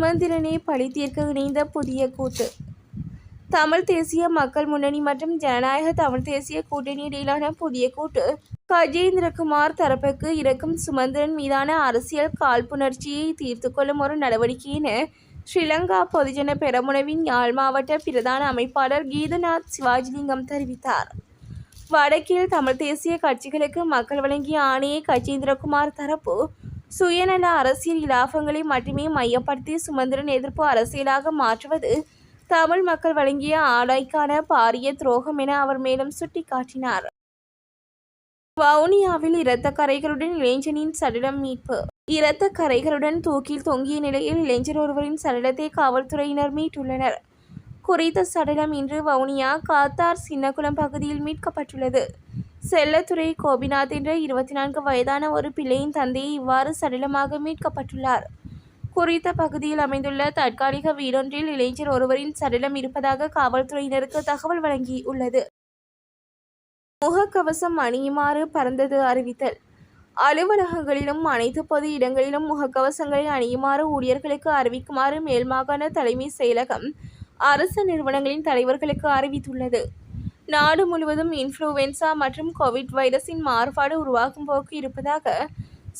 சுமந்திரனை பழி தீர்க்க இணைந்த புதிய கூட்டு தமிழ் தேசிய மக்கள் முன்னணி மற்றும் ஜனநாயக தமிழ் தேசிய கூட்டணி இடையிலான புதிய கூட்டு. கஜேந்திரகுமார் தரப்புக்கு இறக்கும் சுமந்திரன் மீதான அரசியல் காழ்ப்புணர்ச்சியை தீர்த்து கொள்ளும் ஒரு நடவடிக்கை என ஸ்ரீலங்கா பொதுஜன பெரமுனவின் யாழ் மாவட்ட பிரதான அமைப்பாளர் கீதநாத் சிவாஜிலிங்கம் தெரிவித்தார். வடக்கில் தமிழ் தேசிய கட்சிகளுக்கு மக்கள் வழங்கிய ஆணையை கஜேந்திரகுமார் தரப்பு சுயநல அரசியல் இலாபங்களை மட்டுமே மையப்படுத்தி சுமந்திரன் எதிர்ப்பு அரசியலாக மாற்றுவது தமிழ் மக்கள் வழங்கிய ஆலைக்கான பாரிய துரோகம் என அவர் மேலும் சுட்டிக்காட்டினார். வவுனியாவில் இரத்த கரைகளுடன் இளைஞனின் சடலம் மீட்பு. இரத்த கரைகளுடன் தூக்கில் தொங்கிய நிலையில் இளைஞர் ஒருவரின் சடலத்தை காவல்துறையினர் மீட்டுள்ளனர். குறித்த சடலம் இன்று வவுனியா காத்தார் சின்னகுளம் பகுதியில் மீட்கப்பட்டுள்ளது. செல்லத்துறை கோபிநாத் என்ற இருபத்தி நான்கு வயதான ஒரு பிள்ளையின் தந்தையை இவ்வாறு சடலமாக மீட்கப்பட்டுள்ளார். குறித்த பகுதியில் அமைந்துள்ள தற்காலிக வீடொன்றில் இளைஞர் ஒருவரின் சடலம் இருப்பதாக காவல்துறையினருக்கு தகவல் வழங்கியுள்ளது. முகக்கவசம் அணியுமாறு பறந்தது அறிவித்தல். அலுவலகங்களிலும் அனைத்து பொது இடங்களிலும் முகக்கவசங்களை அணியுமாறு ஊழியர்களுக்கு அறிவிக்குமாறு மேல்மாகாண தலைமை செயலகம் அரசு நிறுவனங்களின் தலைவர்களுக்கு அறிவித்துள்ளது. நாடு முழுவதும் இன்ஃப்ளூவென்சா மற்றும் கோவிட் வைரஸின் மாறுபாடு உருவாகும் போக்கு இருப்பதாக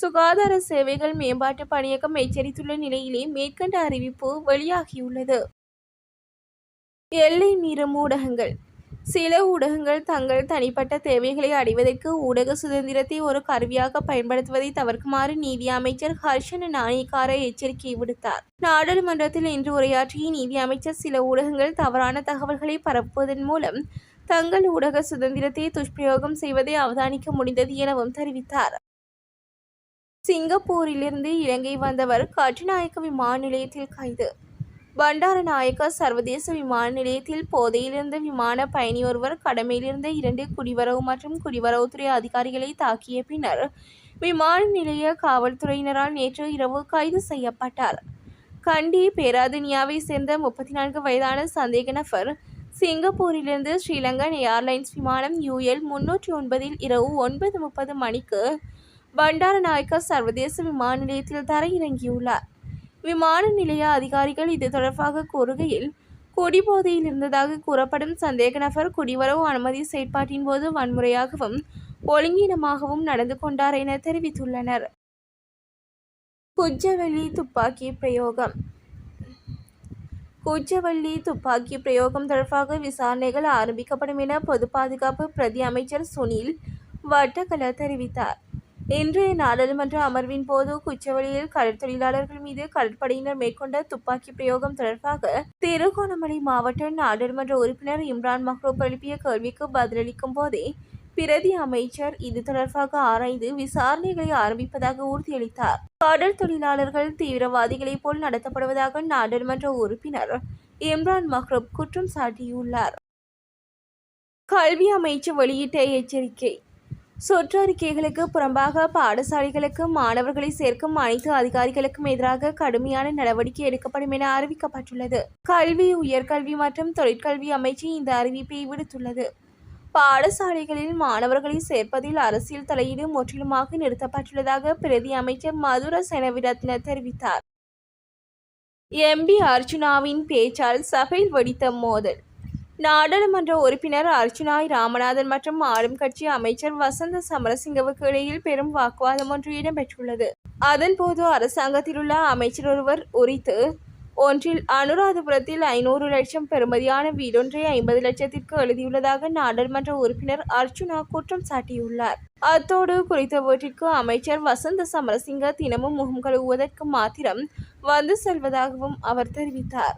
சுகாதார சேவைகள் மேம்பாட்டு பணியகம் எச்சரித்துள்ள நிலையிலே மேற்கண்ட அறிவிப்பு வெளியாகியுள்ளது. எல்லை மீறும் ஊடகங்கள். சில ஊடகங்கள் தங்கள் தனிப்பட்ட தேவைகளை அடைவதற்கு ஊடக சுதந்திரத்தை ஒரு கருவியாக பயன்படுத்துவதை தவிர்க்குமாறு நீதி அமைச்சர் ஹர்ஷன் நாணயக்கார எச்சரிக்கை விடுத்தார். நாடாளுமன்றத்தில் இன்று உரையாற்றிய நீதி அமைச்சர் சில ஊடகங்கள் தவறான தகவல்களை பரப்புவதன் மூலம் தங்கள் ஊடக சுதந்திரத்தை துஷ்பிரயோகம் செய்வதை அவதானிக்க முடிந்தது எனவும் தெரிவித்தார். சிங்கப்பூரிலிருந்து இலங்கை வந்தவர் கட்டுநாயக்க விமான நிலையத்தில் கைது. பண்டாரநாயக்க சர்வதேச விமான நிலையத்தில் போதையிலிருந்த விமான பயணி ஒருவர் கடமையிலிருந்த இரண்டு குடிவரவு மற்றும் குடிவரவுத்துறை அதிகாரிகளை தாக்கிய பின்னர் விமான நிலைய காவல்துறையினரால் நேற்று இரவு கைது செய்யப்பட்டார். கண்டி பேராதனியாவை சேர்ந்த முப்பத்தி நான்கு வயதான சந்தேக நபர் சிங்கப்பூரிலிருந்து ஸ்ரீலங்கன் ஏர்லைன்ஸ் விமானம் யூஎல் முன்னூற்றி ஒன்பதில் இரவு ஒன்பது முப்பது மணிக்கு பண்டாரநாயக்கா சர்வதேச விமான நிலையத்தில் தரையிறங்கியுள்ளார். விமான நிலைய அதிகாரிகள் இது தொடர்பாக கூறுகையில் குடிபோதையில் இருந்ததாக கூறப்படும் சந்தேக நபர் குடிவரவு அனுமதி செயற்பாட்டின் போது வன்முறையாகவும் ஒழுங்கீனமாகவும் நடந்து கொண்டார் என தெரிவித்துள்ளனர். குஜவெளி துப்பாக்கி பிரயோகம் குச்சவள்ளி துப்பாக்கி பிரயோகம் தொடர்பாக விசாரணைகள் ஆரம்பிக்கப்படும் என பொது பாதுகாப்பு பிரதி அமைச்சர் சுனில் வட்டக்கல தெரிவித்தார். இன்றைய நாடாளுமன்ற அமர்வின் போது குச்சவெளியில் கடற்தொழிலாளர்கள் மீது கடற்படையினர் மேற்கொண்ட துப்பாக்கி பிரயோகம் தொடர்பாக திருகோணமலை மாவட்ட நாடாளுமன்ற உறுப்பினர் இம்ரான் மஹ்ரூப் எழுப்பிய கேள்விக்கு பதிலளிக்கும் போதே பிரதி அமைச்சர் இது தொடர்பாக ஆராய்ந்து விசாரணைகளை ஆரம்பிப்பதாக உறுதியளித்தார். கடல் தொழிலாளர்கள் தீவிரவாதிகளைப் போல் நடத்தப்படுவதாக நாடாளுமன்ற உறுப்பினர் இம்ரான் மஹ்ரூப் குற்றம் சாட்டியுள்ளார். கல்வி அமைச்சு வெளியிட்ட எச்சரிக்கை சொற்றறிக்கைகளுக்கு புறம்பாக பாடசாலைகளுக்கு மாணவர்களை சேர்க்கும் அனைத்து அதிகாரிகளுக்கும் எதிராக கடுமையான நடவடிக்கை எடுக்கப்படும் என அறிவிக்கப்பட்டுள்ளது. கல்வி உயர்கல்வி மற்றும் தொழிற்கல்வி அமைச்சு இந்த அறிவிப்பை விடுத்துள்ளது. பாடசாலைகளில் மாணவர்களை சேர்ப்பதில் அரசியல் தலையீடு முற்றிலுமாக நிறுத்தப்பட்டுள்ளதாக பிரதி அமைச்சர் மதுர செனவிரத்ன தெரிவித்தார். எம்பி அர்ஜுனாவின் பேச்சால் சபையில் வெடித்த மோதல். நாடாளுமன்ற உறுப்பினர் அர்ஜுனாய் ராமநாதன் மற்றும் ஆளும் கட்சி அமைச்சர் வசந்த சமரசிங்கவுக்கு இடையில் பெரும் வாக்குவாதம் ஒன்று இடம்பெற்றுள்ளது. அதன்போது அரசாங்கத்தில் உள்ள அமைச்சர் ஒருவர் உரித்து ஒன்றில் அனுராதபுரத்தில் ஐநூறு லட்சம் பெறுமதியான வீடொன்றை ஐம்பது லட்சத்திற்கு எழுதியுள்ளதாக நாடாளுமன்ற உறுப்பினர் அர்ஜுனா குற்றம் சாட்டியுள்ளார். அத்தோடு குறித்த வீட்டிற்கு அமைச்சர் வசந்த சமரசிங்க தினமும் முகம் கழுவுவதற்கு மாத்திரம் வந்து செல்வதாகவும் அவர் தெரிவித்தார்.